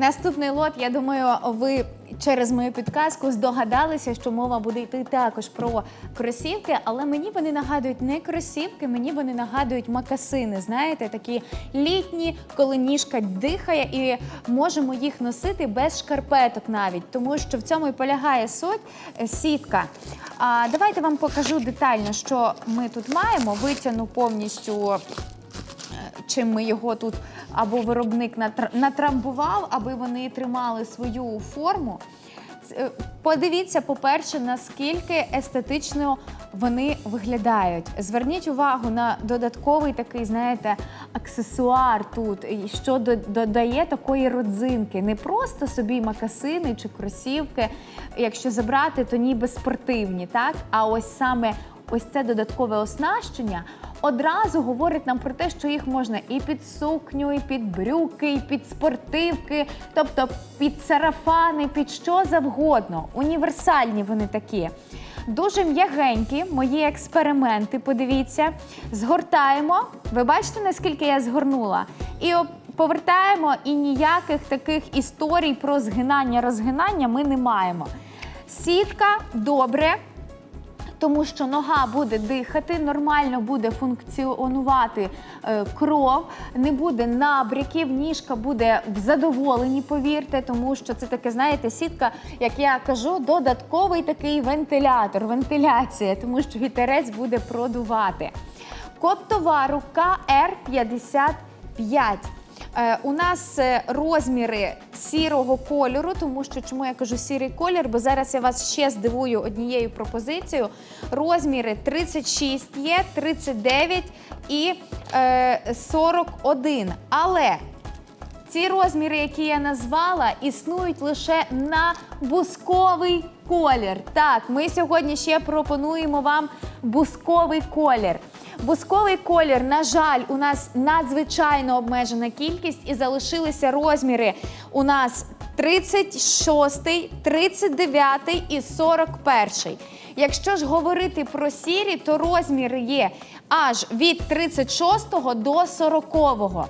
Наступний лот, я думаю, ви через мою підказку здогадалися, що мова буде йти також про кросівки, але мені вони нагадують не кросівки, мені вони нагадують макасини. Знаєте, такі літні, коли ніжка дихає, і можемо їх носити без шкарпеток навіть, тому що в цьому і полягає суть е, сітка. А давайте вам покажу детально, що ми тут маємо. Витягну повністю чим ми його тут або виробник натрамбував, аби вони тримали свою форму. Е, Подивіться, по-перше, наскільки естетично вони виглядають. Зверніть увагу на додатковий такий, знаєте, аксесуар тут, що додає такої родзинки. Не просто собі макасини чи кросівки, якщо забрати, то ніби спортивні, так? А ось саме ось це додаткове оснащення одразу говорить нам про те, що їх можна і під сукню, і під брюки, і під спортивки, тобто під сарафани, під що завгодно. Універсальні вони такі. Дуже м'ягенькі, мої експерименти. Подивіться, згортаємо. Ви бачите, наскільки я згорнула? І повертаємо, і ніяких таких історій про згинання-розгинання ми не маємо. Сітка добре, тому що нога буде дихати, нормально буде функціонувати е, кров, не буде набряків, ніжка буде в задоволенні, повірте, тому що це таке, знаєте, сітка, як я кажу, додатковий такий вентилятор, вентиляція, тому що вітерець буде продувати. Код товару КР55. Е, У нас е, розміри сірого кольору, тому що чому я кажу сірий колір, бо зараз я вас ще здивую однією пропозицією. Розміри 36 є, 39 і е, 41. Але ці розміри, які я назвала, існують лише на бусковий колір. Так, ми сьогодні ще пропонуємо вам бусковий колір. Бусковий колір, на жаль, у нас надзвичайно обмежена кількість і залишилися розміри у нас 36, 39 і 41. Якщо ж говорити про сірі, то розміри є аж від 36 до 40.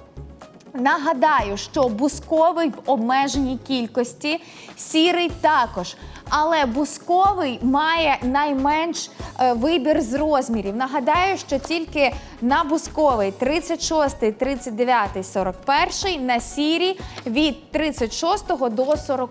Нагадаю, що бусковий в обмеженій кількості, сірий також. Але бусковий має найменш е, вибір з розмірів. Нагадаю, що тільки на бусковий 36, 39, 41, на сірі від 36 до 40.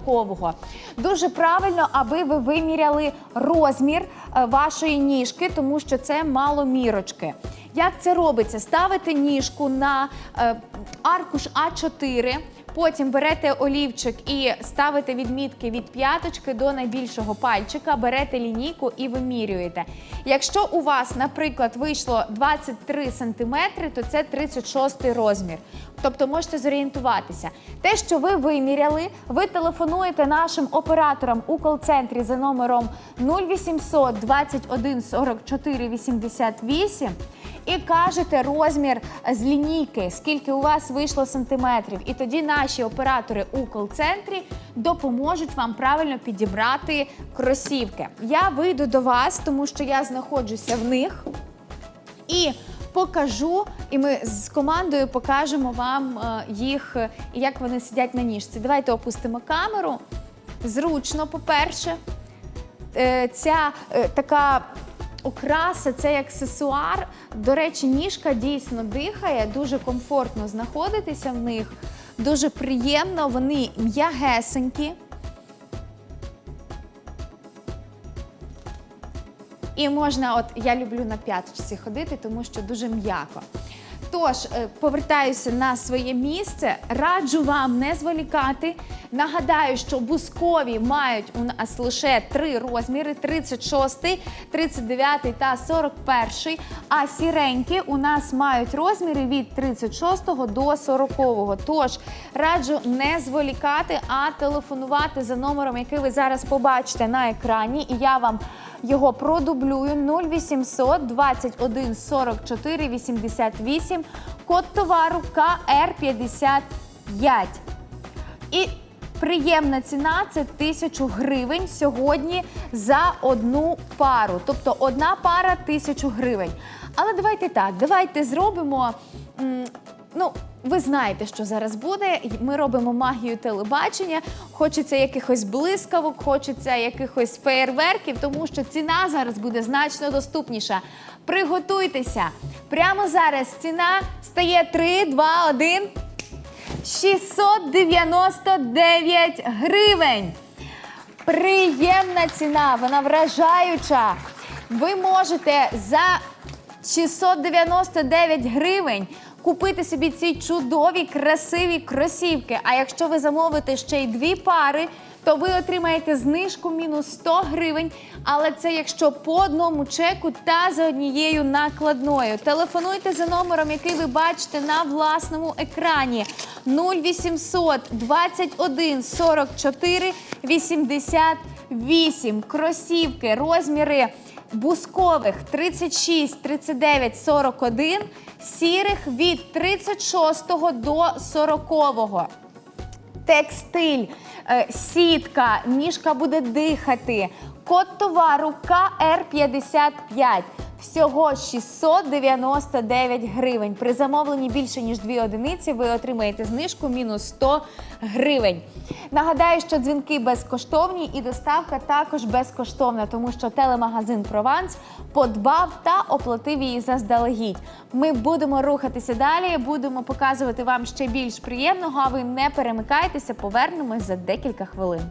Дуже правильно, аби ви виміряли розмір е, вашої ніжки, тому що це маломірочки. Як це робиться? Ставите ніжку на е, аркуш А4, потім берете олівчик і ставите відмітки від п'яточки до найбільшого пальчика, берете лінійку і вимірюєте. Якщо у вас, наприклад, вийшло 23 см, то це 36 розмір. Тобто можете зорієнтуватися. Те, що ви виміряли, ви телефонуєте нашим операторам у кол-центрі за номером 0800 21 44 88 і кажете розмір з лінійки, скільки у вас вийшло сантиметрів. І тоді наші оператори у кол-центрі допоможуть вам правильно підібрати кросівки. Я вийду до вас, тому що я знаходжуся в них і покажу, і ми з командою покажемо вам е, їх, як вони сидять на ніжці. Давайте опустимо камеру. Зручно, по-перше, Е, ця е, така окраса, цей аксесуар. До речі, ніжка дійсно дихає, дуже комфортно знаходитися в них, дуже приємно, вони м'ягесенькі. І можна, от я люблю на п'яточці ходити, тому що дуже м'яко. Тож, е, повертаюся на своє місце. Раджу вам не зволікати. Нагадаю, що бускові мають у нас лише три розміри: 36, 39 та 41. А сіренькі у нас мають розміри від 36 до 40. Тож раджу не зволікати, а телефонувати за номером, який ви зараз побачите на екрані. І я вам його продублюю 0800 21 44 88, код товару КР55. І приємна ціна це 1000 гривень сьогодні за одну пару. Тобто одна пара 1000 гривень. Але давайте так, давайте зробимо. Ну, ви знаєте, що зараз буде. Ми робимо магію телебачення. Хочеться якихось блискавок, хочеться якихось феєрверків, тому що ціна зараз буде значно доступніша. Приготуйтеся. Прямо зараз ціна стає 3, 2, 1. 699 гривень. Приємна ціна, вона вражаюча. Ви можете за 699 гривень купити собі ці чудові, красиві кросівки. А якщо ви замовите ще й дві пари, то ви отримаєте знижку мінус 100 гривень. Але це якщо по одному чеку та за однією накладною. Телефонуйте за номером, який ви бачите на власному екрані. 0800 21 44 88. Кросівки, розміри бускових 36, 39, 41, сірих від 36 до 40. Текстиль, е, сітка, ніжка буде дихати. Код товару КР55. Всього 699 гривень. При замовленні більше ніж дві одиниці ви отримаєте знижку мінус 100 гривень. Нагадаю, що дзвінки безкоштовні і доставка також безкоштовна, тому що телемагазин Прованс подбав та оплатив її заздалегідь. Ми будемо рухатися далі, будемо показувати вам ще більш приємного. А ви не перемикайтеся, повернемось за декілька хвилин.